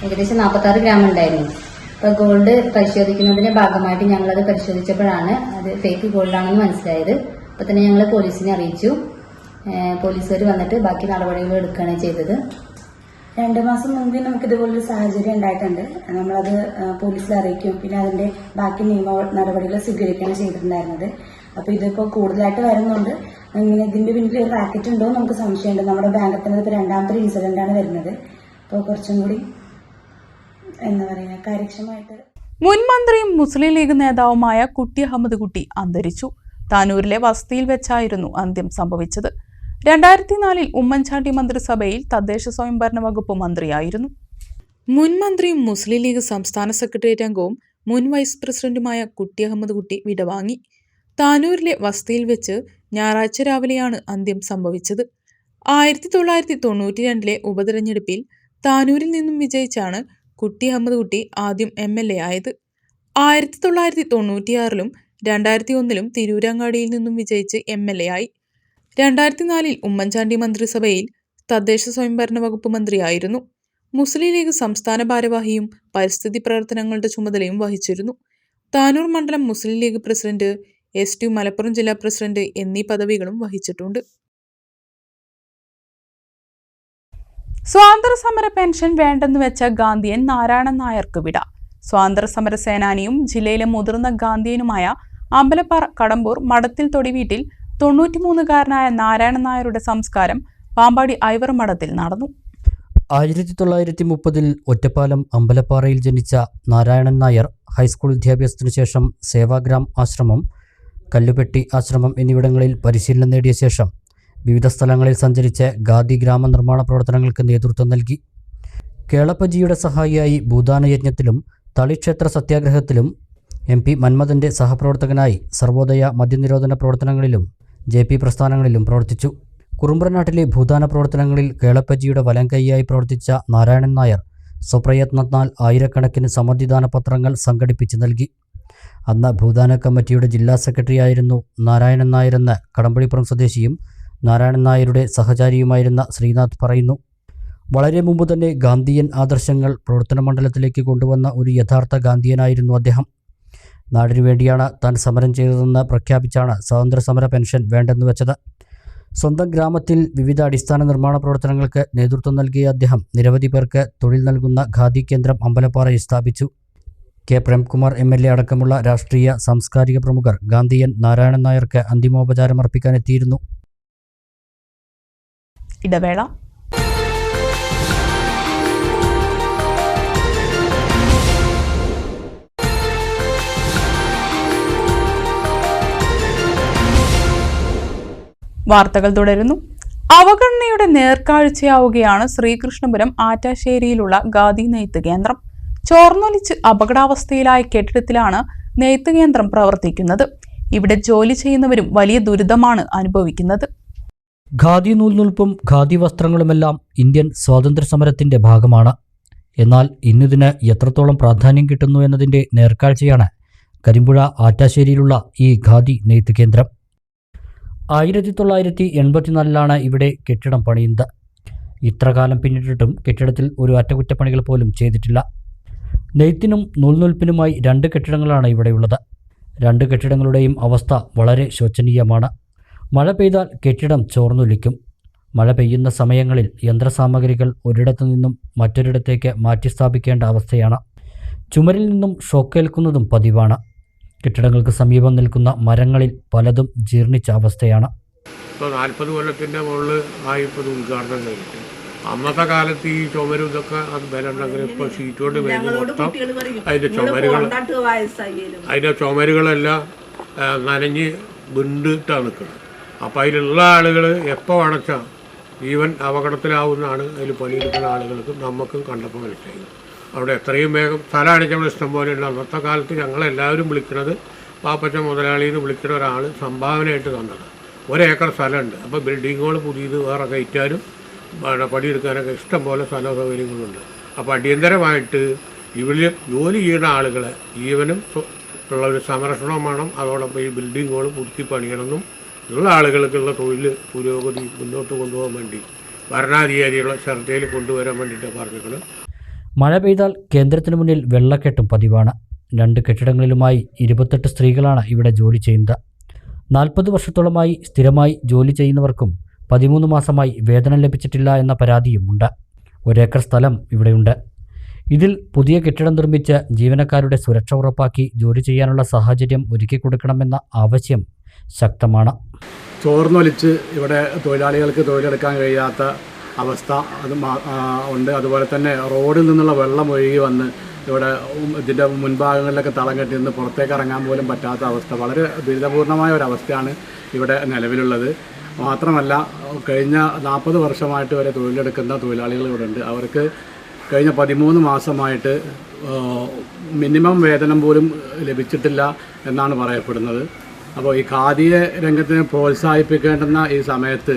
ഏകദേശം നാൽപ്പത്തി ആറ് ഗ്രാം ഉണ്ടായിരുന്നു. അപ്പൊ ഗോൾഡ് പരിശോധിക്കുന്നതിന്റെ ഭാഗമായിട്ട് ഞങ്ങളത് പരിശോധിച്ചപ്പോഴാണ് അത് ഫേക്ക് ഗോൾഡ് ആണെന്ന് മനസ്സിലായത്. അപ്പൊ തന്നെ ഞങ്ങൾ പോലീസിനെ അറിയിച്ചു. പോലീസുകാർ വന്നിട്ട് ബാക്കി നടപടികൾ എടുക്കുകയാണ് ചെയ്തത്. രണ്ട് മാസം മുമ്പേ നമുക്ക് ഇതുപോലൊരു സാഹചര്യം ഉണ്ടായിട്ടുണ്ട്. നമ്മളത് പോലീസിൽ അറിയിക്കും. പിന്നെ അതിന്റെ ബാക്കി നിയമ നടപടികൾ സ്വീകരിക്കുകയാണ് ചെയ്തിട്ടുണ്ടായിരുന്നത്. അപ്പൊ ഇതിപ്പോ കൂടുതലായിട്ട് വരുന്നുണ്ട്. ഇങ്ങനെ ഇതിന്റെ പിന്നിൽ ഒരു റാക്കറ്റ് ഉണ്ടോ നമുക്ക് സംശയമുണ്ട്. നമ്മുടെ ബാങ്കിൽ തന്നെ ഇപ്പൊ രണ്ടാമത്തെ ഇൻസിഡന്റ് ആണ് വരുന്നത്. അപ്പോൾ കുറച്ചും കൂടി എന്താ പറയാ കാര്യക്ഷമമായിട്ട് മുൻ മന്ത്രിയും മുസ്ലിം ലീഗ് നേതാവുമായ കുട്ടി അഹമ്മദ് കുട്ടി അന്തരിച്ചു. താനൂരിലെ വസതിയിൽ വെച്ചായിരുന്നു അന്ത്യം സംഭവിച്ചത്. രണ്ടായിരത്തി നാലിൽ ഉമ്മൻചാണ്ടി മന്ത്രിസഭയിൽ തദ്ദേശ സ്വയംഭരണ വകുപ്പ് മന്ത്രിയായിരുന്നു. മുൻ മന്ത്രിയും മുസ്ലിം ലീഗ് സംസ്ഥാന സെക്രട്ടേറിയറ്റ് അംഗവും മുൻ വൈസ് പ്രസിഡന്റുമായ കുട്ടി അഹമ്മദ് കുട്ടി വിടവാങ്ങി. താനൂരിലെ വസതിയിൽ വെച്ച് ഞായറാഴ്ച രാവിലെയാണ് അന്ത്യം സംഭവിച്ചത്. ആയിരത്തി തൊള്ളായിരത്തി തൊണ്ണൂറ്റി രണ്ടിലെ ഉപതെരഞ്ഞെടുപ്പിൽ താനൂരിൽ നിന്നും വിജയിച്ചാണ് കുട്ടി അഹമ്മദ് കുട്ടി ആദ്യം എം എൽ എ ആയത്. ആയിരത്തി തൊള്ളായിരത്തി തൊണ്ണൂറ്റിയാറിലും രണ്ടായിരത്തി ഒന്നിലും തിരൂരങ്ങാടിയിൽ നിന്നും വിജയിച്ച് എം എൽ എ ആയി. രണ്ടായിരത്തി നാലിൽ ഉമ്മൻചാണ്ടി മന്ത്രിസഭയിൽ തദ്ദേശ സ്വയംഭരണ വകുപ്പ് മന്ത്രിയായിരുന്നു. മുസ്ലിം ലീഗ് സംസ്ഥാന ഭാരവാഹിയും പരിസ്ഥിതി പ്രവർത്തനങ്ങളുടെ ചുമതലയും വഹിച്ചിരുന്നു. താനൂർ മണ്ഡലം Muslim League president S T Malappuram ജില്ലാ പ്രസിഡന്റ് എന്നീ പദവികളും വഹിച്ചിട്ടുണ്ട്. സ്വാതന്ത്ര്യ സമര പെൻഷൻ വേണ്ടെന്ന് വെച്ച ഗാന്ധിയൻ നാരായണൻ നായർക്ക് വിട. സ്വാതന്ത്ര്യ സമര സേനാനിയും ജില്ലയിലെ മുതിർന്ന ഗാന്ധിയനുമായ അമ്പലപ്പാറ കടമ്പൂർ മഠത്തിൽ തൊടി വീട്ടിൽ തൊണ്ണൂറ്റിമൂന്നുകാരനായ നാരായണൻ നായരുടെ സംസ്കാരം പാമ്പാടി ഐവർ മഠത്തിൽ നടന്നു. ആയിരത്തി തൊള്ളായിരത്തി മുപ്പതിൽ ഒറ്റപ്പാലം അമ്പലപ്പാറയിൽ ജനിച്ച നാരായണൻ നായർ ഹൈസ്കൂൾ വിദ്യാഭ്യാസത്തിനു ശേഷം സേവാഗ്രാം ആശ്രമം കല്ലുപെട്ടി ആശ്രമം എന്നിവിടങ്ങളിൽ പരിശീലനം നേടിയ ശേഷം വിവിധ സ്ഥലങ്ങളിൽ സഞ്ചരിച്ച് ഗാന്ധി ഗ്രാമ നിർമ്മാണ പ്രവർത്തനങ്ങൾക്ക് നേതൃത്വം നൽകി. കേളപ്പജിയുടെ സഹായിയായി ഭൂദാനയജ്ഞത്തിലും തളിക്ഷേത്ര സത്യാഗ്രഹത്തിലും എം പി മന്മഥന്റെ സഹപ്രവർത്തകനായി സർവോദയ മദ്യനിരോധന പ്രവർത്തനങ്ങളിലും ജെ പി പ്രസ്ഥാനങ്ങളിലും പ്രവർത്തിച്ചു. കുറുമ്പ്രനാട്ടിലെ ഭൂദാന പ്രവർത്തനങ്ങളിൽ കേളപ്പജിയുടെ വലം കൈയായി പ്രവർത്തിച്ച നാരായണൻ നായർ സ്വപ്രയത്നത്താൽ ആയിരക്കണക്കിന് സമ്മതിദാന പത്രങ്ങൾ സംഘടിപ്പിച്ചു നൽകി. അന്ന് ഭൂദാന കമ്മിറ്റിയുടെ ജില്ലാ സെക്രട്ടറിയായിരുന്നു നാരായണൻ നായരെന്ന് കടമ്പളിപ്പുറം സ്വദേശിയും നാരായണൻ നായരുടെ സഹചാരിയുമായിരുന്ന ശ്രീനാഥ് പറയുന്നു. വളരെ മുമ്പ് തന്നെ ഗാന്ധിയൻ ആദർശങ്ങൾ പ്രവർത്തന മണ്ഡലത്തിലേക്ക് കൊണ്ടുവന്ന ഒരു യഥാർത്ഥ ഗാന്ധിയനായിരുന്നു അദ്ദേഹം. നാടിനു വേണ്ടിയാണ് താൻ സമരം ചെയ്തതെന്ന് പ്രഖ്യാപിച്ചാണ് സ്വാതന്ത്ര്യസമര പെൻഷൻ വേണ്ടെന്ന് വെച്ചത്. സ്വന്തം ഗ്രാമത്തിൽ വിവിധ അടിസ്ഥാന നിർമ്മാണ പ്രവർത്തനങ്ങൾക്ക് നേതൃത്വം നൽകിയ അദ്ദേഹം നിരവധി പേർക്ക് തൊഴിൽ നൽകുന്ന ഖാദി കേന്ദ്രം അമ്പലപ്പാറയിൽ സ്ഥാപിച്ചു. K. Premkumar M. L. A അടക്കമുള്ള രാഷ്ട്രീയ സാംസ്കാരിക പ്രമുഖർ ഗാന്ധിയൻ നാരായണൻ നായർക്ക് അന്തിമോപചാരം അർപ്പിക്കാനെത്തിയിരുന്നു ഇടവേള. വാർത്തകൾ തുടരുന്നു. അവഗണനയുടെ നേർക്കാഴ്ചയാവുകയാണ് ശ്രീകൃഷ്ണപുരം ആറ്റാശ്ശേരിയിലുള്ള ഗാദി നെയ്ത്ത് കേന്ദ്രം. ചോർന്നൊലിച്ച് അപകടാവസ്ഥയിലായ കെട്ടിടത്തിലാണ് നെയ്ത്ത് കേന്ദ്രം പ്രവർത്തിക്കുന്നത്. ഇവിടെ ജോലി ചെയ്യുന്നവരും വലിയ ദുരിതമാണ് അനുഭവിക്കുന്നത്. ഖാദി നൂൽനുൽപ്പും ഖാദി വസ്ത്രങ്ങളുമെല്ലാം ഇന്ത്യൻ സ്വാതന്ത്ര്യ സമരത്തിന്റെ ഭാഗമാണ്. എന്നാൽ ഇന്നിതിന് എത്രത്തോളം പ്രാധാന്യം കിട്ടുന്നു എന്നതിന്റെ നേർക്കാഴ്ചയാണ് കരിമ്പുഴ ആറ്റാശ്ശേരിയിലുള്ള ഈ ഖാദി നെയ്ത്ത് കേന്ദ്രം. ആയിരത്തി തൊള്ളായിരത്തി എൺപത്തിനാലിലാണ് ഇവിടെ കെട്ടിടം പണിയുന്നത്. ഇത്രകാലം പിന്നിട്ടിട്ടും കെട്ടിടത്തിൽ ഒരു അറ്റകുറ്റപ്പണികൾ പോലും ചെയ്തിട്ടില്ല. നെയ്ത്തിനും നൂൽനൂൽപ്പിനുമായി രണ്ട് കെട്ടിടങ്ങളാണ് ഇവിടെയുള്ളത് രണ്ട് കെട്ടിടങ്ങളുടെയും അവസ്ഥ വളരെ ശോചനീയമാണ്. മഴ പെയ്താൽ കെട്ടിടം ചോർന്നൊലിക്കും. മഴ പെയ്യുന്ന സമയങ്ങളിൽ യന്ത്രസാമഗ്രികൾ ഒരിടത്തു നിന്നും മറ്റൊരിടത്തേക്ക് മാറ്റിസ്ഥാപിക്കേണ്ട അവസ്ഥയാണ്. ചുമരിൽ നിന്നും ഷോക്കേൽക്കുന്നതും പതിവാണ്. കെട്ടിടങ്ങൾക്ക് സമീപം നിൽക്കുന്ന മരങ്ങളിൽ പലതും ജീർണിച്ച അവസ്ഥയാണ്. ഇപ്പോൾ നാൽപ്പത് കൊല്ലത്തിന്റെ മുകളിൽ ആയി ഇപ്പോൾ ഇത് ഉദ്ഘാടനം കഴിഞ്ഞിട്ട്. അന്നത്തെ കാലത്ത് ഈ ചുമരും ഇതൊക്കെ അത് ബലം ഉണ്ടെങ്കിൽ ഇപ്പോൾ ഷീറ്റോട് വേണ്ടി മൊത്തം അതിന്റെ ചുമരുകൾ അതിന്റെ ചുമരുകളെല്ലാം നനഞ്ഞ് വിണ്ടിട്ടാണ് നിൽക്കുന്നത് അപ്പം അതിലുള്ള ആളുകൾ എപ്പോൾ അണച്ചാൽ ജീവൻ അപകടത്തിലാവുന്നതാണ് അതിൽ പണിയെടുക്കുന്ന ആളുകൾക്കും നമുക്കും കണ്ടപ്പോൾ മനസ്സിലായി. അവിടെ എത്രയും വേഗം സ്ഥലം ഇഷ്ടം പോലെയുണ്ട് അന്നത്തെ കാലത്ത് ഞങ്ങളെല്ലാവരും വിളിക്കുന്നത് പാപ്പച്ച മുതലാളി എന്ന് വിളിക്കുന്ന ഒരാൾ സംഭാവനയായിട്ട് തന്നത്. ഒരേക്കർ സ്ഥലമുണ്ട്. അപ്പോൾ ബിൽഡിങ്ങുകൾ പുതിയത് വേറെ കയറ്റാനും പടിയെടുക്കാനൊക്കെ ഇഷ്ടം പോലെ സ്ഥല സൗകര്യങ്ങളുണ്ട് അപ്പോൾ അടിയന്തരമായിട്ട് ഇവിടെ ജോലി ചെയ്യുന്ന ആളുകളെ ജീവനും ഉള്ള ഒരു സംരക്ഷണം വേണം. അതോടൊപ്പം ഈ ബിൽഡിങ്ങുകൾ പുതുക്കി പണിയണമെന്നും ഉള്ള ആളുകൾക്കുള്ള തൊഴിൽ പുരോഗതി മുന്നോട്ട് കൊണ്ടുപോകാൻ വേണ്ടി ഭരണാധികാരികളെ ശ്രദ്ധയിൽ കൊണ്ടുവരാൻ വേണ്ടിയിട്ട് പറഞ്ഞിട്ടുണ്ട് മഴ പെയ്താൽ കേന്ദ്രത്തിന് മുന്നിൽ വെള്ളക്കെട്ടും പതിവാണ്. രണ്ട് കെട്ടിടങ്ങളിലുമായി ഇരുപത്തെട്ട് സ്ത്രീകളാണ് ഇവിടെ ജോലി ചെയ്യുന്നത്. നാൽപ്പത് വർഷത്തോളമായി സ്ഥിരമായി ജോലി ചെയ്യുന്നവർക്കും പതിമൂന്ന് മാസമായി വേതനം ലഭിച്ചിട്ടില്ല എന്ന പരാതിയും പരാതിയുമുണ്ട്. ഒരേക്കർ സ്ഥലം ഇവിടെയുണ്ട്. ഇതിൽ പുതിയ കെട്ടിടം നിർമ്മിച്ച് ജീവനക്കാരുടെ സുരക്ഷ ഉറപ്പാക്കി ജോലി ചെയ്യാനുള്ള സാഹചര്യം ഒരുക്കി കൊടുക്കണമെന്ന ആവശ്യം ശക്തമാണ്. ചോർന്നൊലിച്ച് ഇവിടെ തൊഴിലാളികൾക്ക് തൊഴിലെടുക്കാൻ കഴിയാത്ത അവസ്ഥ അത് ഉണ്ട്. അതുപോലെ തന്നെ റോഡിൽ നിന്നുള്ള വെള്ളം ഒഴുകി വന്ന് ഇവിടെ ഇതിന്റെ മുൻഭാഗങ്ങളിലൊക്കെ തളം കെട്ടി നിന്ന് പുറത്തേക്ക് ഇറങ്ങാൻ പോലും പറ്റാത്ത അവസ്ഥ. വളരെ ദുരിതപൂർണമായ ഒരു അവസ്ഥയാണ് ഇവിടെ നിലവിലുള്ളത്. മാത്രമല്ല കഴിഞ്ഞ നാൽപ്പത് വർഷമായിട്ട് വരെ തൊഴിലെടുക്കുന്ന തൊഴിലാളികൾ ഇവിടെ ഉണ്ട്. അവർക്ക് കഴിഞ്ഞ പതിമൂന്ന് മാസമായിട്ട് മിനിമം വേതനം പോലും ലഭിച്ചിട്ടില്ല എന്നാണ് പറയപ്പെടുന്നത്. അപ്പോൾ ഈ ഖാദിയെ രംഗത്തിനെ പ്രോത്സാഹിപ്പിക്കേണ്ടുന്ന ഈ സമയത്ത്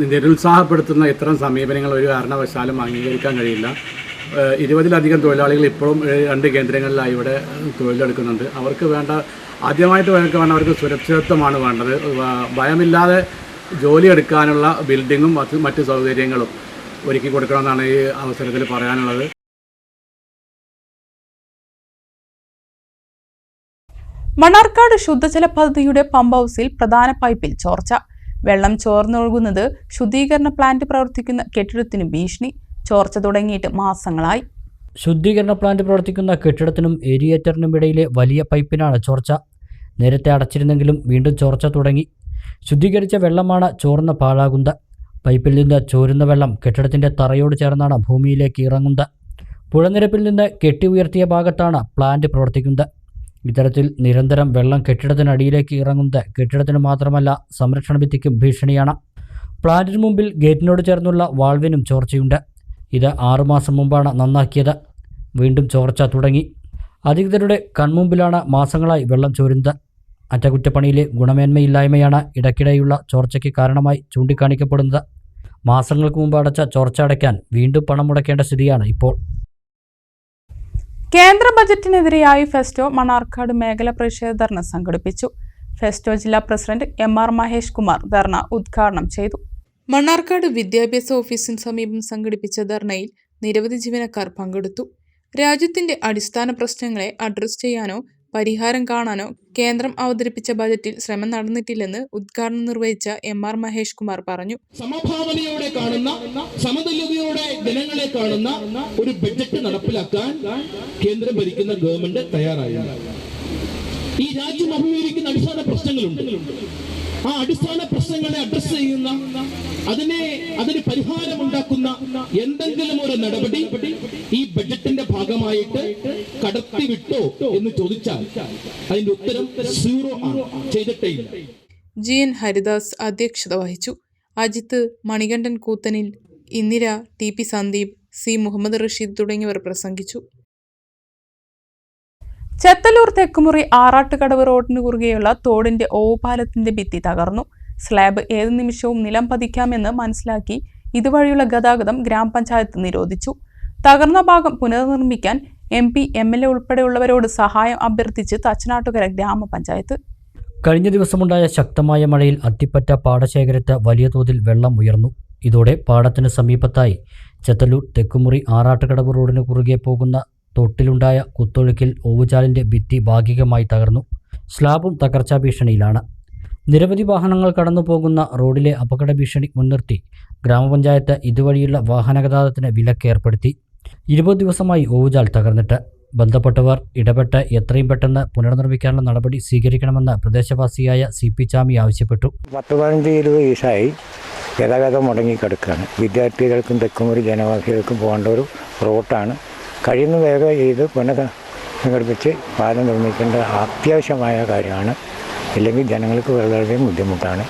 നിരുത്സാഹപ്പെടുത്തുന്ന ഇത്തരം സമീപനങ്ങൾ ഒരു കാരണവശാലും അംഗീകരിക്കാൻ കഴിയില്ല. ഇരുപതിലധികം തൊഴിലാളികൾ ഇപ്പോഴും രണ്ട് കേന്ദ്രങ്ങളിലായി ഇവിടെ തൊഴിലെടുക്കുന്നുണ്ട്. അവർക്ക് വേണ്ട ആദ്യമായിട്ട് വേണ്ട അവർക്ക് സുരക്ഷിതത്വമാണ് വേണ്ടത്. ഭയമില്ലാതെ ജോലി എടുക്കാനുള്ള ബിൽഡിങ്ങും മറ്റ് സൗകര്യങ്ങളും ഒരുക്കി കൊടുക്കണമെന്നാണ് ഈ അവസരത്തിൽ പറയാനുള്ളത്. മണ്ണാർക്കാട് ശുദ്ധജല പദ്ധതിയുടെ പമ്പ് ഹൗസിൽ പ്രധാന പൈപ്പിൽ ചോർച്ച. വെള്ളം ചോർന്നൊഴുകുന്നത് ശുദ്ധീകരണ പ്ലാന്റ് പ്രവർത്തിക്കുന്ന കെട്ടിടത്തിന് ഭീഷണി. ചോർച്ച തുടങ്ങിയിട്ട് മാസങ്ങളായി. ശുദ്ധീകരണ പ്ലാന്റ് പ്രവർത്തിക്കുന്ന കെട്ടിടത്തിനും ഏരിയേറ്ററിനും ഇടയിലെ വലിയ പൈപ്പിനാണ് ചോർച്ച. നേരത്തെ അടച്ചിരുന്നെങ്കിലും വീണ്ടും ചോർച്ച തുടങ്ങി. ശുദ്ധീകരിച്ച വെള്ളമാണ് ചോർന്ന പാഴാകുന്നത് പൈപ്പിൽ നിന്ന് ചോരുന്ന വെള്ളം കെട്ടിടത്തിന്റെ തറയോട് ചേർന്നാണ് ഭൂമിയിലേക്ക് ഇറങ്ങുന്നത് പുഴനിരപ്പിൽ നിന്ന് കെട്ടി ഉയർത്തിയ ഭാഗത്താണ് പ്ലാന്റ് പ്രവർത്തിക്കുന്നത്. ഇത്തരത്തിൽ നിരന്തരം വെള്ളം കെട്ടിടത്തിനടിയിലേക്ക് ഇറങ്ങുന്നത് കെട്ടിടത്തിന് മാത്രമല്ല സംരക്ഷണ ഭിത്തിക്കും ഭീഷണിയാണ്. പ്ലാന്റിന് മുമ്പിൽ ഗേറ്റിനോട് ചേർന്നുള്ള വാൾവിനും ചോർച്ചയുണ്ട്. ഇത് ആറുമാസം മുമ്പാണ് നന്നാക്കിയത്. വീണ്ടും ചോർച്ച തുടങ്ങി. അധികൃതരുടെ കൺമുമ്പിലാണ് മാസങ്ങളായി വെള്ളം ചോരുന്നത്. അറ്റകുറ്റപ്പണിയിലെ ഗുണമേന്മയില്ലായ്മയാണ് ഇടയ്ക്കിടെയുള്ള ചോർച്ചയ്ക്ക് കാരണമായി ചൂണ്ടിക്കാണിക്കപ്പെടുന്നത്. മാസങ്ങൾക്ക് മുമ്പ് അടച്ച ചോർച്ച അടയ്ക്കാൻ വീണ്ടും പണം മുടക്കേണ്ട സ്ഥിതിയാണ് ഇപ്പോൾ. കേന്ദ്ര ബജറ്റിനെതിരെയായി ഫെസ്റ്റോ മണാർക്കാട് മേഖല പ്രതിഷേധ ധർണ സംഘടിപ്പിച്ചു. ഫെസ്റ്റോ ജില്ലാ president M R Mahesh Kumar dharna ഉദ്ഘാടനം ചെയ്തു. മണ്ണാർക്കാട് വിദ്യാഭ്യാസ ഓഫീസിന് സമീപം സംഘടിപ്പിച്ച ധർണയിൽ നിരവധി ജീവനക്കാർ പങ്കെടുത്തു. രാജ്യത്തിന്റെ അടിസ്ഥാന പ്രശ്നങ്ങളെ അഡ്രസ് ചെയ്യാനോ പരിഹാരം കാണാനോ കേന്ദ്രം അവതരിപ്പിച്ച ബജറ്റിൽ ശ്രമം നടന്നിട്ടില്ലെന്ന് ഉദ്ഘാടനം നിർവഹിച്ച എം ആർ മഹേഷ് കുമാർ പറഞ്ഞു. സമഭാവനയോടെ കാണുന്ന സമതുല്യതയോടെ ജനങ്ങളെ കാണുന്ന ഒരു ബജറ്റ് നടപ്പിലാക്കാൻ കേന്ദ്രം ഭരിക്കുന്ന ഗവൺമെന്റ് തയ്യാറായില്ല. ഈ രാജ്യം അഭിമുഖീകരിക്കുന്ന അടിസ്ഥാന പ്രശ്നങ്ങളുണ്ട്. ആ അടിസ്ഥാന പ്രശ്നങ്ങളെ അഡ്രസ് ചെയ്യുന്ന അതിനെ അതിന് പരിഹാരമുണ്ടാക്കുന്ന എന്തെങ്കിലും ഒരു നടപടി ഈ ബഡ്ജറ്റിന്റെ ഭാഗമായിട്ട് കടത്തിവിട്ടോ എന്ന് ചോദിച്ചാൽ അതിന്റെ ഉത്തരം സീറോ ആണ്. ജി എൻ ഹരിദാസ് അധ്യക്ഷത വഹിച്ചു. Ajith Manikandan കൂത്തനിൽ Indira T P Sandeep C Muhammad Rasheed തുടങ്ങിയവർ പ്രസംഗിച്ചു. ചെത്തലൂർ തെക്കുമുറി ആറാട്ടുകടവ് റോഡിന് കുറുകെയുള്ള തോടിന്റെ ഓപാലത്തിന്റെ ഭിത്തി തകർന്നു. സ്ലാബ് ഏത് നിമിഷവും നിലം പതിക്കാമെന്ന് മനസ്സിലാക്കി ഇതുവഴിയുള്ള ഗതാഗതം ഗ്രാമപഞ്ചായത്ത് നിരോധിച്ചു. തകർന്ന ഭാഗം പുനർനിർമ്മിക്കാൻ M P M L A ഉൾപ്പെടെയുള്ളവരോട് സഹായം അഭ്യർത്ഥിച്ച് തച്ചനാട്ടുകര ഗ്രാമപഞ്ചായത്ത്. കഴിഞ്ഞ ദിവസമുണ്ടായ ശക്തമായ മഴയിൽ അത്തിപ്പറ്റ പാടശേഖരത്ത് വലിയ തോതിൽ വെള്ളം ഉയർന്നു. ഇതോടെ പാടത്തിന് സമീപത്തായി ചെത്തലൂർ തെക്കുമുറി ആറാട്ടുകടവ് റോഡിന് കുറുകെ പോകുന്ന തൊട്ടിലുണ്ടായ കുത്തൊഴുക്കിൽ ഓവുചാലിന്റെ ഭിത്തി ഭാഗികമായി തകർന്നു. സ്ലാബും തകർച്ചാ ഭീഷണിയിലാണ്. നിരവധി വാഹനങ്ങൾ കടന്നു പോകുന്ന റോഡിലെ അപകട ഭീഷണി മുൻനിർത്തി ഗ്രാമപഞ്ചായത്ത് ഇതുവഴിയുള്ള വാഹനഗതാഗതത്തിന് വിലക്ക് ഏർപ്പെടുത്തി. ഇരുപത് ദിവസമായി ഓവുചാൽ തകർന്നിട്ട്. ബന്ധപ്പെട്ടവർ ഇടപെട്ട് എത്രയും പെട്ടെന്ന് പുനർനിർമ്മിക്കാനുള്ള നടപടി സ്വീകരിക്കണമെന്ന് പ്രദേശവാസിയായ സി പി ചാമി ആവശ്യപ്പെട്ടു. പത്ത് പതിനഞ്ച് ഇരുപത് ദിവസമായി ഗതാഗതം മുടങ്ങിക്കിടക്കുകയാണ്. വിദ്യാർത്ഥികൾക്കും തെക്കുമുറി ജനവാസികൾക്കും പോകേണ്ട ഒരു റൂട്ടാണ് കഴിയുന്ന വേഗം ഇത് പുനഃ സംഘടിപ്പിച്ച് പാലം നിർമ്മിക്കേണ്ട അത്യാവശ്യമായ കാര്യമാണ്. ഇല്ലെങ്കിൽ ജനങ്ങൾക്ക് വളരെയധികം ബുദ്ധിമുട്ടാണ്.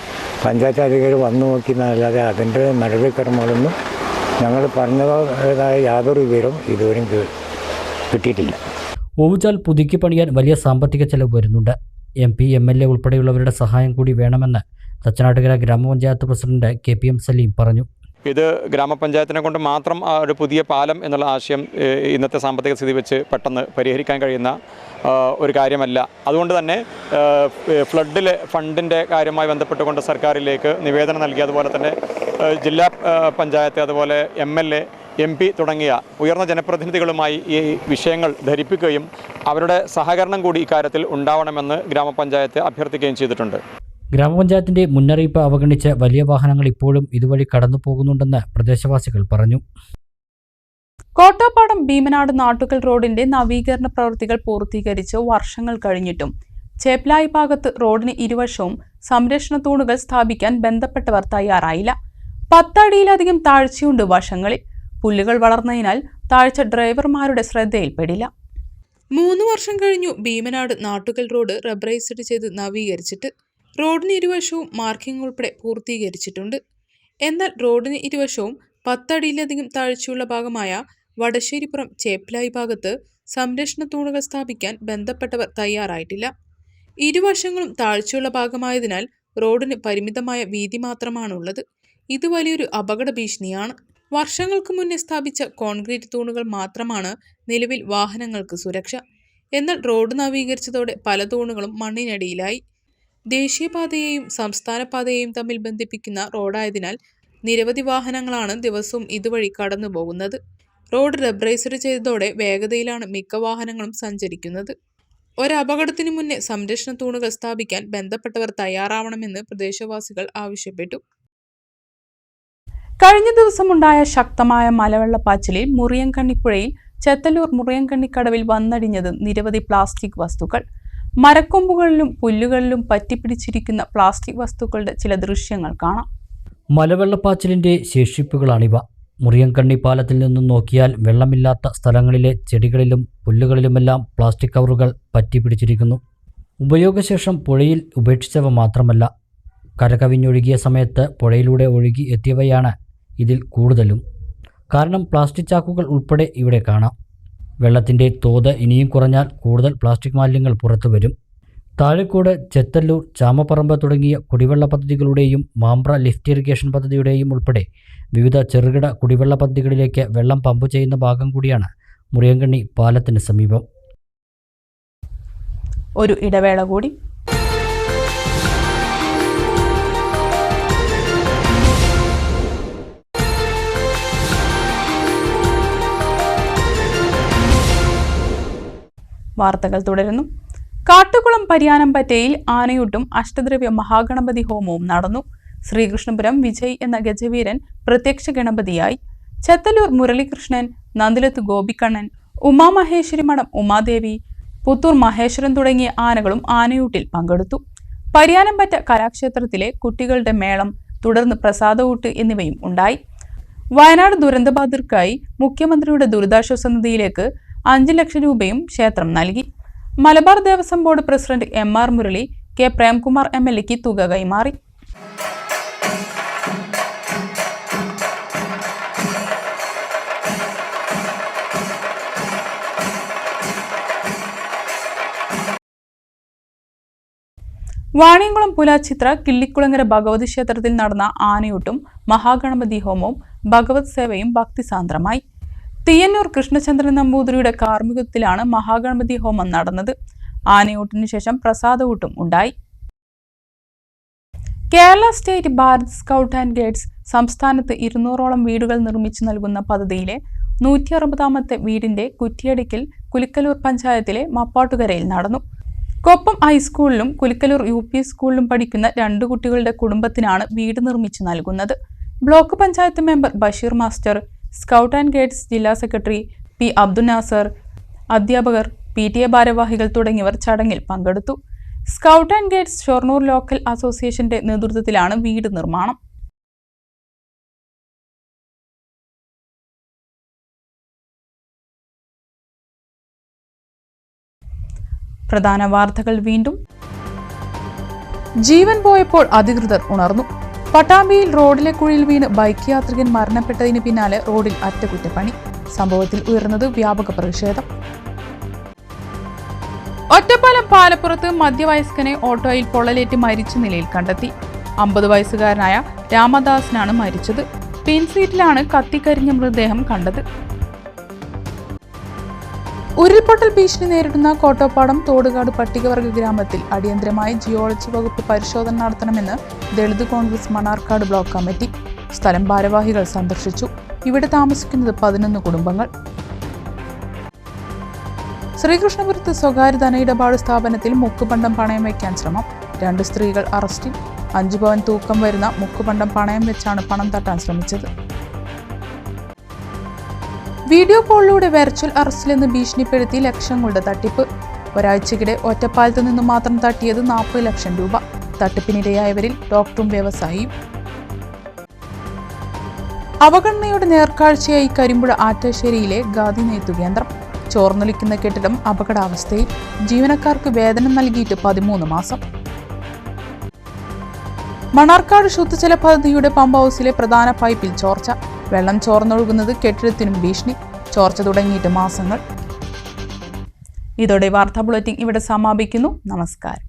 പഞ്ചായത്ത് അധികാരി വന്നു നോക്കിയെന്നല്ലാതെ അതിന്റെ നടപടിക്രമങ്ങളൊന്നും ഞങ്ങൾ പറഞ്ഞതായ യാതൊരു വിവരവും ഇതുവരെയും കിട്ടിയിട്ടില്ല. ഓവുചാൽ പുതുക്കി പണിയാൻ വലിയ സാമ്പത്തിക ചെലവ് വരുന്നുണ്ട്. M P M L A ഉൾപ്പെടെയുള്ളവരുടെ സഹായം കൂടി വേണമെന്ന് തച്ചനാട്ടുകര ഗ്രാമപഞ്ചായത്ത് president K P M Saleem പറഞ്ഞു. ഇത് ഗ്രാമപഞ്ചായത്തിനെ കൊണ്ട് മാത്രം ആ ഒരു പുതിയ പാലം എന്നുള്ള ആശയം ഇന്നത്തെ സാമ്പത്തിക സ്ഥിതി വെച്ച് പെട്ടെന്ന് പരിഹരിക്കാൻ കഴിയുന്ന ഒരു കാര്യമല്ല. അതുകൊണ്ട് തന്നെ ഫ്ലഡിലെ ഫണ്ടിന്റെ കാര്യമായി ബന്ധപ്പെട്ടുകൊണ്ട് സർക്കാരിലേക്ക് നിവേദനം നൽകി അതുപോലെ തന്നെ ജില്ലാ പഞ്ചായത്ത് അതുപോലെ M L A M P തുടങ്ങിയ ഉയർന്ന ജനപ്രതിനിധികളുമായി ഈ വിഷയങ്ങൾ ധരിപ്പിക്കുകയും അവരുടെ സഹകരണം കൂടി ഇക്കാര്യത്തിൽ ഉണ്ടാവണമെന്ന് ഗ്രാമപഞ്ചായത്ത് അഭ്യർത്ഥിക്കുകയും ചെയ്തിട്ടുണ്ട്. ഗ്രാമപഞ്ചായത്തിന്റെ മുന്നറിയിപ്പ് അവഗണിച്ച് വലിയ വാഹനങ്ങൾ ഇപ്പോഴും ഇതുവഴി കടന്നു പോകുന്നുണ്ടെന്ന് പ്രദേശവാസികൾ പറഞ്ഞു. കോട്ടപ്പാടം ഭീമനാട് നാട്ടുകൽ റോഡിന്റെ നവീകരണ പ്രവൃത്തികൾ പൂർത്തീകരിച്ച് വർഷങ്ങൾ കഴിഞ്ഞിട്ടും ചേപ്ലായി ഭാഗത്ത് റോഡിന് ഇരുവശവും സംരക്ഷണ തൂണുകൾ സ്ഥാപിക്കാൻ ബന്ധപ്പെട്ടവർ തയ്യാറായില്ല. പത്തടിയിലധികം താഴ്ചയുണ്ട് വശങ്ങളിൽ. പുല്ലുകൾ വളർന്നതിനാൽ താഴ്ച ഡ്രൈവർമാരുടെ ശ്രദ്ധയിൽപ്പെടില്ല. മൂന്ന് വർഷം കഴിഞ്ഞു ഭീമനാട് നാട്ടുകൽ റോഡ് റബ്ബറൈസ്ഡ് ചെയ്ത് നവീകരിച്ചിട്ട് റോഡിന് ഇരുവശവും മാർക്കിംഗ് ഉൾപ്പെടെ പൂർത്തീകരിച്ചിട്ടുണ്ട്. എന്നാൽ റോഡിന് ഇരുവശവും പത്തടിയിലധികം താഴ്ചയുള്ള ഭാഗമായ വടശ്ശേരിപ്പുറം ചേപ്ലായി ഭാഗത്ത് സംരക്ഷണ തൂണുകൾ സ്ഥാപിക്കാൻ ബന്ധപ്പെട്ടവർ തയ്യാറായിട്ടില്ല. ഇരുവശങ്ങളും താഴ്ചയുള്ള ഭാഗമായതിനാൽ റോഡിന് പരിമിതമായ വീതി മാത്രമാണുള്ളത്. ഇത് വലിയൊരു അപകട ഭീഷണിയാണ്. വർഷങ്ങൾക്ക് മുന്നേ സ്ഥാപിച്ച കോൺക്രീറ്റ് തൂണുകൾ മാത്രമാണ് നിലവിൽ വാഹനങ്ങൾക്ക് സുരക്ഷ. എന്നാൽ റോഡ് നവീകരിച്ചതോടെ പല തൂണുകളും മണ്ണിനടിയിലായി. ദേശീയപാതയെയും സംസ്ഥാനപാതയെയും തമ്മിൽ ബന്ധിപ്പിക്കുന്ന റോഡായതിനാൽ നിരവധി വാഹനങ്ങളാണ് ദിവസവും ഇതുവഴി കടന്നു പോകുന്നത് റോഡ് റബ്രൈസർ ചെയ്തതോടെ വേഗതയിലാണ് മിക്ക വാഹനങ്ങളും സഞ്ചരിക്കുന്നത്. ഒരപകടത്തിനു മുന്നേ സംരക്ഷണ തൂണുകൾ സ്ഥാപിക്കാൻ ബന്ധപ്പെട്ടവർ തയ്യാറാവണമെന്ന് പ്രദേശവാസികൾ ആവശ്യപ്പെട്ടു. കഴിഞ്ഞ ദിവസമുണ്ടായ ശക്തമായ മലവെള്ളപ്പാച്ചിലിൽ മുറിയൻകണ്ണിപ്പുഴയിൽ ചെത്തല്ലൂർ മുറിയൻകണ്ണിക്കടവിൽ വന്നടിഞ്ഞത് നിരവധി പ്ലാസ്റ്റിക് വസ്തുക്കൾ. മരക്കൊമ്പുകളിലും പുല്ലുകളിലും പറ്റിപ്പിടിച്ചിരിക്കുന്ന പ്ലാസ്റ്റിക് വസ്തുക്കളുടെ ചില ദൃശ്യങ്ങൾ കാണാം. മലവെള്ളപ്പാച്ചിലിന്റെ ശേഷിപ്പുകളാണിവ. മുറിയൻകണ്ണി പാലത്തിൽ നിന്നും നോക്കിയാൽ വെള്ളമില്ലാത്ത സ്ഥലങ്ങളിലെ ചെടികളിലും പുല്ലുകളിലുമെല്ലാം പ്ലാസ്റ്റിക് കവറുകൾ പറ്റിപ്പിടിച്ചിരിക്കുന്നു. ഉപയോഗശേഷം പുഴയിൽ ഉപേക്ഷിച്ചവ മാത്രമല്ല കരകവിഞ്ഞൊഴുകിയ സമയത്ത് പുഴയിലൂടെ ഒഴുകി എത്തിയവയാണ് ഇതിൽ കൂടുതലും. കാരണം പ്ലാസ്റ്റിക് ചാക്കുകൾ ഉൾപ്പെടെ ഇവിടെ കാണാം. വെള്ളത്തിന്റെ തോത് ഇനിയും കുറഞ്ഞാൽ കൂടുതൽ പ്ലാസ്റ്റിക് മാലിന്യങ്ങൾ പുറത്തു വരും. താഴെക്കോട് ചെത്തല്ലൂർ ചാമപ്പറമ്പ് തുടങ്ങിയ കുടിവെള്ള പദ്ധതികളുടെയും മാമ്പ്ര ലിഫ്റ്റ് ഇറിഗേഷൻ പദ്ധതിയുടെയും ഉൾപ്പെടെ വിവിധ ചെറുകിട കുടിവെള്ള പദ്ധതികളിലേക്ക് വെള്ളം പമ്പ് ചെയ്യുന്ന ഭാഗം കൂടിയാണ് മുറിയങ്കണ്ണി പാലത്തിന് സമീപം. ഒരു ഇടവേള കൂടി. വാർത്തകൾ തുടരുന്നു. കാട്ടുകുളം പരിയാനംപറ്റയിൽ ആനയൂട്ടും അഷ്ടദ്രവ്യ മഹാഗണപതി ഹോമവും നടന്നു. ശ്രീകൃഷ്ണപുരം വിജയ് എന്ന ഗജവീരൻ പ്രത്യക്ഷ ഗണപതിയായി. ചെത്തലൂർ മുരളീകൃഷ്ണൻ നന്ദിലത്ത് ഗോപിക്കണ്ണൻ ഉമാമഹേശ്വരി മഠം ഉമാദേവി പുത്തൂർ മഹേശ്വരൻ തുടങ്ങിയ ആനകളും ആനയൂട്ടിൽ പങ്കെടുത്തു. പരിയാനംപറ്റ കലാക്ഷേത്രത്തിലെ കുട്ടികളുടെ മേളം തുടർന്ന് പ്രസാദവൂട്ട് എന്നിവയും ഉണ്ടായി. വയനാട് ദുരന്തബാധിതർക്കായി മുഖ്യമന്ത്രിയുടെ ദുരിതാശ്വാസ നിധിയിലേക്ക് അഞ്ച് ലക്ഷം രൂപയും ക്ഷേത്രം നൽകി. Malabar Devaswom board president M R Murali K Premkumar M L എക്ക് തുക കൈമാറി. വാണിയംകുളം പുലാച്ചിത്ര കിള്ളിക്കുളങ്ങര ഭഗവതി ക്ഷേത്രത്തിൽ നടന്ന ആനയൂട്ടും മഹാഗണപതി ഹോമവും ഭഗവത് സേവയും ഭക്തിസാന്ദ്രമായി. തീയന്നൂർ കൃഷ്ണചന്ദ്രൻ നമ്പൂതിരിയുടെ കാർമ്മികത്തിലാണ് മഹാഗണപതി ഹോമം നടന്നത്. ആനയൂട്ടിനു ശേഷം പ്രസാദകൂട്ടും ഉണ്ടായി. Kerala state Bharat scout and guides സംസ്ഥാനത്ത് ഇരുന്നൂറോളം വീടുകൾ നിർമ്മിച്ചു നൽകുന്ന പദ്ധതിയിലെ നൂറ്റി അറുപതാമത്തെ വീടിന്റെ കുറ്റിയടിക്കൽ കുലിക്കലൂർ പഞ്ചായത്തിലെ മപ്പാട്ടുകരയിൽ നടന്നു. കൊപ്പം ഹൈസ്കൂളിലും കുലിക്കലൂർ യു പി സ്കൂളിലും പഠിക്കുന്ന രണ്ട് കുട്ടികളുടെ കുടുംബത്തിനാണ് വീട് നിർമ്മിച്ചു നൽകുന്നത്. Block panchayat member Basheer master scout and guides ജില്ലാ സെക്രട്ടറി പി അബ്ദുൽ നാസർ അധ്യാപകർ പി ടി എ ഭാരവാഹികൾ തുടങ്ങിയവർ ചടങ്ങിൽ പങ്കെടുത്തു. Scout and guides Shoranur local അസോസിയേഷന്റെ നേതൃത്വത്തിലാണ് വീട് നിർമ്മാണം. പ്രധാന വാർത്തകൾ വീണ്ടും. ജീവൻ പോയപ്പോൾ അധികൃതർ ഉണർന്നു. പട്ടാമ്പിയിൽ റോഡിലെ കുഴിയിൽ വീണ് ബൈക്ക് യാത്രികൻ മരണപ്പെട്ടതിന് പിന്നാലെ റോഡിൽ അറ്റകുറ്റപ്പണി. സംഭവത്തിൽ ഉയർന്നത് വ്യാപക പ്രതിഷേധം. ഒറ്റപ്പാലം പാലപ്പുറത്ത് മധ്യവയസ്കനെ ഓട്ടോയിൽ പൊള്ളലേറ്റ് മരിച്ച നിലയിൽ കണ്ടെത്തി. അമ്പത് വയസ്സുകാരനായ രാമദാസിനാണ് മരിച്ചത്. പിൻസീറ്റിലാണ് കത്തിക്കരിഞ്ഞ മൃതദേഹം കണ്ടത്. ഉരുൾപൊട്ടൽ ഭീഷണി നേരിടുന്ന കോട്ടോപ്പാടം തോടുകാട് പട്ടികവർഗ ഗ്രാമത്തിൽ അടിയന്തരമായി ജിയോളജി വകുപ്പ് പരിശോധന നടത്തണമെന്ന് Dalit Congress Mannarkkad block committee. സ്ഥലം ഭാരവാഹികൾ സന്ദർശിച്ചു. ഇവിടെ താമസിക്കുന്നത് പതിനൊന്ന് കുടുംബങ്ങൾ. ശ്രീകൃഷ്ണപുരത്ത് സ്വകാര്യ ധനയിടപാട് സ്ഥാപനത്തിൽ മുക്കുപണ്ടം പണയം വയ്ക്കാൻ ശ്രമം. രണ്ട് സ്ത്രീകൾ അറസ്റ്റിൽ. അഞ്ചു പവൻ തൂക്കം വരുന്ന മുക്കുപണ്ടം പണയം വെച്ചാണ് പണം തട്ടാൻ ശ്രമിച്ചത്. വീഡിയോ കോളിലൂടെ വെർച്വൽ അറസ്റ്റിലെന്ന് ഭീഷണിപ്പെടുത്തി ലക്ഷങ്ങളുടെ തട്ടിപ്പ്. ഒരാഴ്ചക്കിടെ ഒറ്റപ്പാലത്ത് നിന്ന് മാത്രം തട്ടിയത് നാൽപ്പത് ലക്ഷം രൂപ. തട്ടിപ്പിനിരയായവരിൽ ഡോക്ടറും വ്യവസായിയും. അവഗണനയുടെ നേർക്കാഴ്ചയായി കരിമ്പുഴ ആറ്റശ്ശേരിയിലെ ഗാന്ധി നെയ്ത്തു കേന്ദ്രം. ചോർന്നൊലിക്കുന്ന കെട്ടിടം അപകടാവസ്ഥയിൽ ജീവനക്കാർക്ക് വേതനം നൽകിയിട്ട് പതിമൂന്ന് മാസം. മണാർക്കാട് ശുദ്ധജല പദ്ധതിയുടെ പമ്പ് ഹൗസിലെ പ്രധാന പൈപ്പിൽ ചോർച്ച. വെള്ളം ചോർന്നൊഴുകുന്നത് കെട്ടിടത്തിനും ഭീഷണി. ചോർച്ച തുടങ്ങിയിട്ട് മാസങ്ങൾ. ഇതോടെ വാർത്താ ബുള്ളറ്റിൻ ഇവിടെ സമാപിക്കുന്നു. നമസ്കാരം.